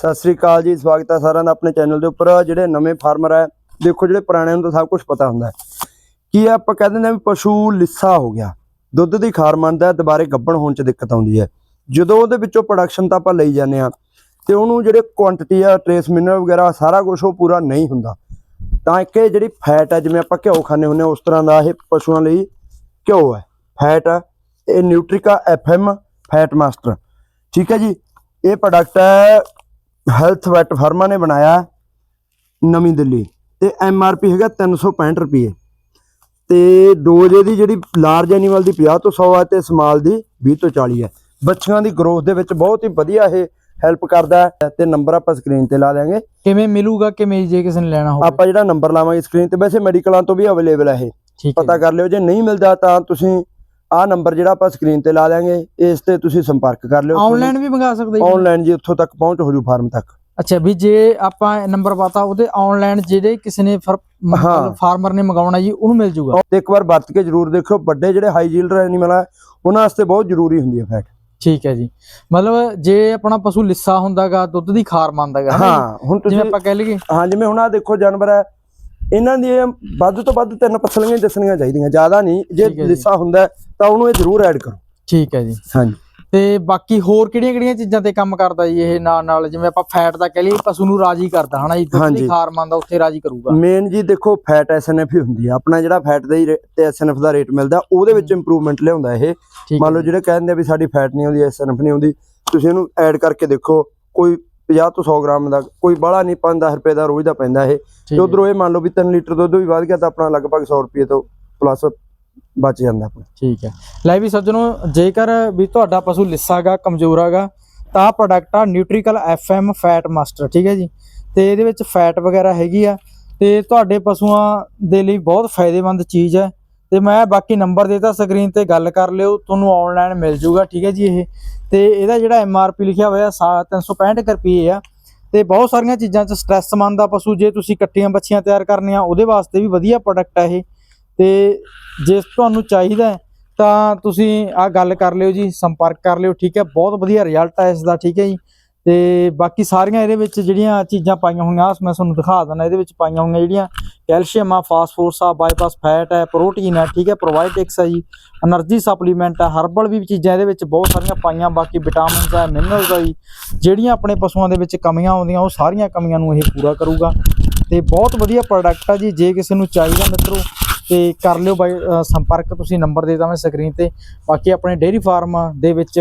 ਸਤਿ ਸ੍ਰੀ ਅਕਾਲ ਜੀ, ਸਵਾਗਤ ਹੈ ਸਾਰਿਆਂ ਦਾ ਆਪਣੇ ਚੈਨਲ ਦੇ ਉੱਪਰ। ਜਿਹੜੇ ਨਵੇਂ ਫਾਰਮਰ ਹੈ, ਦੇਖੋ ਜਿਹੜੇ ਪੁਰਾਣੇ ਨੂੰ ਤਾਂ ਸਭ ਕੁਝ ਪਤਾ ਹੁੰਦਾ ਕੀ ਆਪਾਂ ਕਹਿ ਦਿੰਦੇ ਨੇ ਵੀ ਪਸ਼ੂ ਲਿੱਸਾ ਹੋ ਗਿਆ। ਦੁੱਧ ਦੀ ਖਾਰ ਮੰਨਦਾ ਦੁਬਾਰੇ ਗੱਭਣ ਹੋਣ 'ਚ ਦਿੱਕਤ ਆਉਂਦੀ ਹੈ। ਜਦੋਂ ਉਹਦੇ ਵਿੱਚੋਂ ਪ੍ਰੋਡਕਸ਼ਨ ਤਾਂ ਆਪਾਂ ਲਈ ਜਾਂਦੇ ਆ ਤੇ ਉਹਨੂੰ ਜਿਹੜੇ ਕੁਆਂਟੀਟੀ ਆ ਟ੍ਰੇਸ ਮਿਨਰਲ ਵਗੈਰਾ, ਸਾਰਾ ਕੁਝ ਉਹ ਪੂਰਾ ਨਹੀਂ ਹੁੰਦਾ। ਤਾਂ ਇੱਕ ਜਿਹੜੀ ਫੈਟ ਹੈ ਜਿਵੇਂ ਆਪਾਂ ਘਿਓ ਖਾਂਦੇ ਹੁੰਦੇ ਹਾਂ, ਉਸ ਤਰ੍ਹਾਂ ਦਾ ਇਹ ਪਸ਼ੂਆਂ ਲਈ ਘਿਓ ਹੈ। ਫੈਟ ਹੈ ਇਹ ਨਿਊਟ੍ਰਿਕਾ ਐਫਐਮ ਫੈਟ ਮਾਸਟਰ ਠੀਕ ਹੈ ਜੀ, ਇਹ ਪ੍ਰੋਡਕਟ ਹੈ ਹੈਲਥ ਵੈਟ ਫਰਮਾ ਨੇ ਬਣਾਇਆ ਨਵੀਂ ਦਿੱਲੀ। ਤੇ ਐਮ ਆਰ ਪੀ ਹੈਗਾ 365 ਰੁਪਏ। ਤੇ ਡੋਜ਼ ਇਹਦੀ ਜਿਹੜੀ ਲਾਰਜ ਐਨੀਮਲ ਦੀ 50 ਤੋਂ 100 ਹੈ ਤੇ ਸਮਾਲ ਦੀ 20 ਤੋਂ 40 ਹੈ ਬੱਚਿਆਂ ਦੀ ਗਰੋਥ ਦੇ ਵਿੱਚ ਬਹੁਤ ਹੀ ਵਧੀਆ ਇਹ ਹੈਲਪ ਕਰਦਾ ਹੈ। ਤੇ ਨੰਬਰ ਆਪਾਂ ਸਕਰੀਨ ਤੇ ਲਾ ਦਿਆਂਗੇ। ਕਿਵੇਂ ਮਿਲੂਗਾ ਕਿਵੇਂ ਜੇ ਕਿਸੇ ਨੇ ਲੈਣਾ ਹੋਵੇ? ਆਪਾਂ ਜਿਹੜਾ ਨੰਬਰ ਲਾਵਾਂਗੇ ਸਕਰੀਨ ਤੇ ਵੈਸੇ ਮੈਡੀਕਲਾਂ ਤੋਂ ਵੀ ਅਵੇਲੇਬਲ ਹੈ ਇਹ। ਪਤਾ ਕਰ ਲਿਓ ਜੇ ਨਹੀਂ ਮਿਲਦਾ ਤਾਂ ਤੁਸੀਂ ਆਹ ਨੰਬਰ ਜਿਹੜਾ ਆਪਾਂ ਸਕਰੀਨ ਤੇ ਲਾ ਦਿਆਂਗੇ ਇਸ ਤੇ ਤੁਸੀਂ ਸੰਪਰਕ ਕਰ ਲਿਓ ਆਨਲਾਈਨ ਵੀ ਮੰਗਾ ਸਕਦੇ ਜੀ। ਆਨਲਾਈਨ ਜੀ ਉੱਥੋਂ ਤੱਕ ਪਹੁੰਚ ਹੋ ਜੂ ਫਾਰਮ ਤੱਕ। ਅੱਛਾ ਵੀ ਜੇ ਆਪਾਂ ਨੰਬਰ ਪਾਤਾ ਉਹਦੇ ਆਨਲਾਈਨ ਜਿਹੜੇ ਕਿਸੇ ਨੇ ਹਾਂ। ਫਾਰਮਰ ਨੇ ਮੰਗਾਉਣਾ ਜੀ ਉਹਨੂੰ ਮਿਲ ਜੂਗਾ। ਤੇ ਇੱਕ ਵਾਰ ਵਰਤ ਕੇ ਜ਼ਰੂਰ ਦੇਖਿਓ ਵੱਡੇ ਜਿਹੜੇ ਹਾਈ ਜੀਲਡ ਐਨੀਮਲ ਆ ਉਹਨਾਂ ਵਾਸਤੇ ਬਹੁਤ ਜ਼ਰੂਰੀ ਹੁੰਦੀ ਹੈ ਫੈਟ ਠੀਕ ਹੈ ਜੀ। ਮਤਲਬ ਜੇ ਆਪਣਾ ਪਸ਼ੂ ਲਿੱਸਾ ਹੁੰਦਾਗਾ ਦੁੱਧ ਦੀ ਖਾਰ ਮੰਨਦਾਗਾ ਹਾਂ ਹੁਣ ਤੁਸੀਂ ਆਪਾਂ ਕਹਿ ਲਈਏ। ਹਾਂ ਜਿਵੇਂ ਹੁਣ ਆ ਦੇਖੋ ਜਾਨਵਰ ਹੈ ਇਹਨਾਂ ਦੀ ਵੱਧ ਤੋਂ ਵੱਧ ਤਿੰਨ ਪਸਲੀਆਂ ਦੱਸਣੀਆਂ ਚਾਹੀਦੀਆਂ ਜ਼ਿਆਦਾ ਨਹੀਂ। ਜੇ। ਲਿੱਸਾ ਹੁੰਦਾ ਤਾਂ ਉਹਨੂੰ ਇਹ ਜ਼ਰੂਰ ਐਡ ਕਰੋ। ਠੀਕ ਹੈ ਜੀ। ਹਾਂਜੀ। ਤੇ ਬਾਕੀ ਹੋਰ ਕਿਹੜੀਆਂ ਕਿਹੜੀਆਂ ਚੀਜ਼ਾਂ ਤੇ ਕੰਮ ਕਰਦਾ ਜੀ ਇਹ ਨਾਲ ਨਾਲ? ਜਿਵੇਂ ਆਪਾਂ ਫੈਟ ਦਾ ਕਹਿ ਲਈਏ ਪਸ਼ੂ ਨੂੰ ਰਾਜੀ ਕਰਦਾ ਹਨਾ ਜੀ? ਦੁੱਧ ਖਾਰ ਮੰਨਦਾ ਉੱਥੇ ਰਾਜੀ ਕਰੂਗਾ। ਮੇਨ ਜੀ ਦੇਖੋ ਫੈਟ ਐਸਐਨਐਫ ਹੀ ਹੁੰਦੀ ਹੈ। ਆਪਣਾ ਜਿਹੜਾ ਫੈਟ ਦਾ ਹੀ ਤੇ ਐਸਐਨਐਫ ਦਾ ਰੇਟ ਮਿਲਦਾ ਉਹਦੇ ਵਿੱਚ ਇੰਪਰੂਵਮੈਂਟ ਲਿਆਉਂਦਾ ਇਹ। ਮੰਨ ਲਓ ਜਿਹੜੇ ਕਹਿੰਦੇ ਆ ਵੀ ਸਾਡੀ ਫੈਟ ਨਹੀਂ ਆਉਂਦੀ ਐਸਐਨਐਫ ਨਹੀਂ ਆਉਂਦੀ ਤੁਸੀਂ ਇਹਨੂੰ ਐਡ ਕਰਕੇ ਦੇਖੋ ਕੋਈ 50 ਤੋਂ 100 ਗ੍ਰਾਮ ਦਾ ਕੋਈ ਬਾਹਲਾ ਨਹੀਂ 5-10 ਰੁਪਏ ਦਾ ਰੋਜ਼ ਦਾ ਪੈਂਦਾ ਇਹ। ਤੇ। ਉਧਰੋਂ ਇਹ ਮੰਨ ਲਓ ਵੀ 3 ਲੀਟਰ ਦੁੱਧ ਵੀ ਵੱਧ ਗਿਆ ਤਾਂ ਆਪਣਾ ਲਗਭਗ 100 ਰੁਪਏ ਤੋਂ ਪਲੱਸ ਬਚ ਜਾਂਦਾ ਆਪਣਾ। ਠੀਕ ਹੈ। ਲੈ ਵੀ ਸੱਜਣੋ ਜੇਕਰ ਵੀ ਤੁਹਾਡਾ ਪਸ਼ੂ ਲਿੱਸਾਗਾ ਕਮਜ਼ੋਰਾਗਾ ਤਾਂ ਪ੍ਰੋਡਕਟ ਆ ਨਿਊਟ੍ਰੀਕਲ ਐਫਐਮ ਫੈਟ ਮਾਸਟਰ ਠੀਕ ਹੈ ਜੀ? ਤੇ ਇਹਦੇ ਵਿੱਚ ਫੈਟ ਵਗੈਰਾ ਹੈਗੀ ਆ ਤੇ ਤੁਹਾਡੇ ਪਸ਼ੂਆਂ ਦੇ ਲਈ ਬਹੁਤ ਫਾਇਦੇਮੰਦ ਚੀਜ਼ ਹੈ। ਤੇ ਮੈਂ ਬਾਕੀ ਨੰਬਰ ਦੇਤਾ ਸਕਰੀਨ ਤੇ ਗੱਲ ਕਰ ਲਿਓ, ਤੁਹਾਨੂੰ ਆਨਲਾਈਨ ਮਿਲ ਜੂਗਾ, ਠੀਕ ਹੈ ਜੀ ਇਹ। ਤੇ ਇਹਦਾ ਜਿਹੜਾ ਐੱਮ ਆਰ ਪੀ ਲਿਖਿਆ ਹੋਇਆ ਸਾ- 365 ਕੁ ਰੁਪਏ ਆ। ਤੇ ਬਹੁਤ ਸਾਰੀਆਂ ਚੀਜ਼ਾਂ 'ਚ ਸਟ੍ਰੈਸ ਮੰਨਦਾ ਪਸ਼ੂ, ਜੇ ਤੁਸੀਂ ਕੱਟੀਆਂ ਬੱਚੀਆਂ ਤਿਆਰ ਕਰਨੀਆਂ, ਉਹਦੇ ਵਾਸਤੇ ਵੀ ਵਧੀਆ ਪ੍ਰੋਡਕਟ ਆ ਇਹ। ਤੇ ਜੇ ਤੁਹਾਨੂੰ ਚਾਹੀਦਾ ਤਾਂ ਤੁਸੀਂ ਆ ਗੱਲ ਕਰ ਲਿਓ ਜੀ, ਸੰਪਰਕ ਕਰ ਲਿਓ, ਠੀਕ ਹੈ। ਬਹੁਤ ਵਧੀਆ ਰਿਜ਼ਲਟ ਹੈ ਇਸ ਦਾ, ਠੀਕ ਹੈ ਜੀ। ਤੇ ਬਾਕੀ ਸਾਰੀਆਂ ਇਹਦੇ ਵਿੱਚ ਜਿਹੜੀਆਂ ਚੀਜ਼ਾਂ ਪਾਈਆਂ ਹੋਈਆਂ ਮੈਂ ਤੁਹਾਨੂੰ ਦਿਖਾ ਦਿੰਦਾ, ਇਹਦੇ ਵਿੱਚ ਪਾਈਆਂ ਹੋਈਆਂ ਜਿਹੜੀਆਂ ਕੈਲਸ਼ੀਅਮ ਆ, ਫਾਸਫੋਰਸ ਆ, ਬਾਈਪਾਸ ਫੈਟ ਹੈ, ਪ੍ਰੋਟੀਨ ਹੈ, ਠੀਕ ਹੈ, ਪ੍ਰੋਬਾਇਓਟਿਕਸ ਹੈ ਜੀ ਐਨਰਜੀ ਸਪਲੀਮੈਂਟ ਆ ਹਰਬਲ ਵੀ ਚੀਜ਼ਾਂ ਇਹਦੇ ਵਿੱਚ ਬਹੁਤ ਸਾਰੀਆਂ ਪਾਈਆਂ, ਬਾਕੀ ਵਿਟਾਮਿਨਸ ਆ ਮਿਨਰਲਸ ਆ ਜੀ, ਜਿਹੜੀਆਂ ਆਪਣੇ ਪਸ਼ੂਆਂ ਦੇ ਵਿੱਚ ਕਮੀਆਂ ਆਉਂਦੀਆਂ, ਉਹ ਸਾਰੀਆਂ ਕਮੀਆਂ ਨੂੰ ਇਹ ਪੂਰਾ ਕਰੂਗਾ। ਤੇ ਬਹੁਤ ਵਧੀਆ ਪ੍ਰੋਡਕਟ ਆ ਜੀ, ਜੇ ਕਿਸੇ ਨੂੰ ਚਾਹੀਦਾ ਮਿੱਤਰੋ, ਤੇ ਕਰ ਲਿਓ ਬਾਈ ਸੰਪਰਕ, ਤੁਸੀਂ ਨੰਬਰ ਦੇ ਦਾਂ ਸਕਰੀਨ ਤੇ। ਬਾਕੀ ਆਪਣੇ ਡੇਅਰੀ ਫਾਰਮ ਦੇ ਵਿੱਚ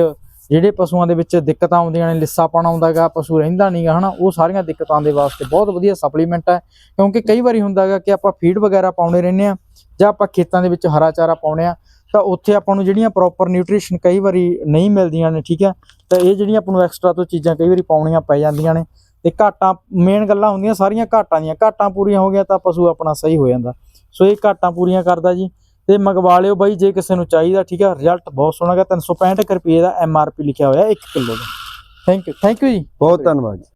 ਜਿਹੜੇ ਪਸ਼ੂਆਂ ਦੇ ਵਿੱਚ ਦਿੱਕਤਾਂ ਆਉਂਦੀਆਂ ਨੇ ਲਿੱਸਾਪਣ ਆਉਂਦਾਗਾ ਪਸ਼ੂ ਰਹਿੰਦਾ ਨਹੀਂਗਾ ਹਨਾ, ਉਹ ਸਾਰੀਆਂ ਦਿੱਕਤਾਂ ਦੇ ਵਾਸਤੇ ਬਹੁਤ ਵਧੀਆ ਸਪਲੀਮੈਂਟ ਹੈ। ਕਿਉਂਕਿ ਕਈ ਵਾਰੀ ਹੁੰਦਾਗਾ ਕਿ ਆਪਾਂ ਫੀਡ ਵਗੈਰਾ ਪਾਉਣੇ ਰਹਿੰਦੇ ਆ ਜਾਂ ਆਪਾਂ ਖੇਤਾਂ ਦੇ ਵਿੱਚ ਹਰਾ ਚਾਰਾ ਪਾਉਣੇ ਆ ਤਾਂ ਉੱਥੇ ਆਪਾਂ ਨੂੰ ਜਿਹੜੀਆਂ ਪ੍ਰੋਪਰ ਨਿਊਟ੍ਰੀਸ਼ਨ ਕਈ ਵਾਰੀ ਨਹੀਂ ਮਿਲਦੀਆਂ ਨੇ, ਠੀਕ ਹੈ? ਤਾਂ ਇਹ ਜਿਹੜੀਆਂ ਆਪਾਂ ਨੂੰ ਐਕਸਟਰਾ ਤੋਂ ਚੀਜ਼ਾਂ ਕਈ ਵਾਰੀ ਪਾਉਣੀਆਂ ਪੈ ਜਾਂਦੀਆਂ ਨੇ ਤੇ ਘਾਟਾਂ ਮੇਨ ਗੱਲਾਂ ਹੁੰਦੀਆਂ ਸਾਰੀਆਂ ਘਾਟਾਂ ਦੀਆਂ, ਘਾਟਾਂ ਪੂਰੀਆਂ ਹੋ ਗਿਆ ਤਾਂ ਪਸ਼ੂ ਆਪਣਾ ਸਹੀ ਹੋ ਜਾਂਦਾ। ਸੋ ਇਹ ਘਾਟਾਂ ਪੂਰੀਆਂ ਕਰਦਾ ਜੀ। ਤੇ ਮੰਗਵਾ ਲਿਓ ਬਾਈ, ਜੇ ਕਿਸੇ ਨੂੰ ਚਾਹੀਦਾ, ਠੀਕ ਹੈ ਰਿਜ਼ਲਟ ਬਹੁਤ ਸੋਹਣਾ ਗਾ 365 ਕੁ ਰੁਪਏ ਦਾ ਐਮ ਆਰ ਪੀ ਲਿਖਿਆ ਹੋਇਆ 1 ਕਿਲੋ ਦਾ। ਥੈਂਕ ਯੂ ਥੈਂਕ ਯੂ ਜੀ। ਬਹੁਤ ਧੰਨਵਾਦ ਜੀ।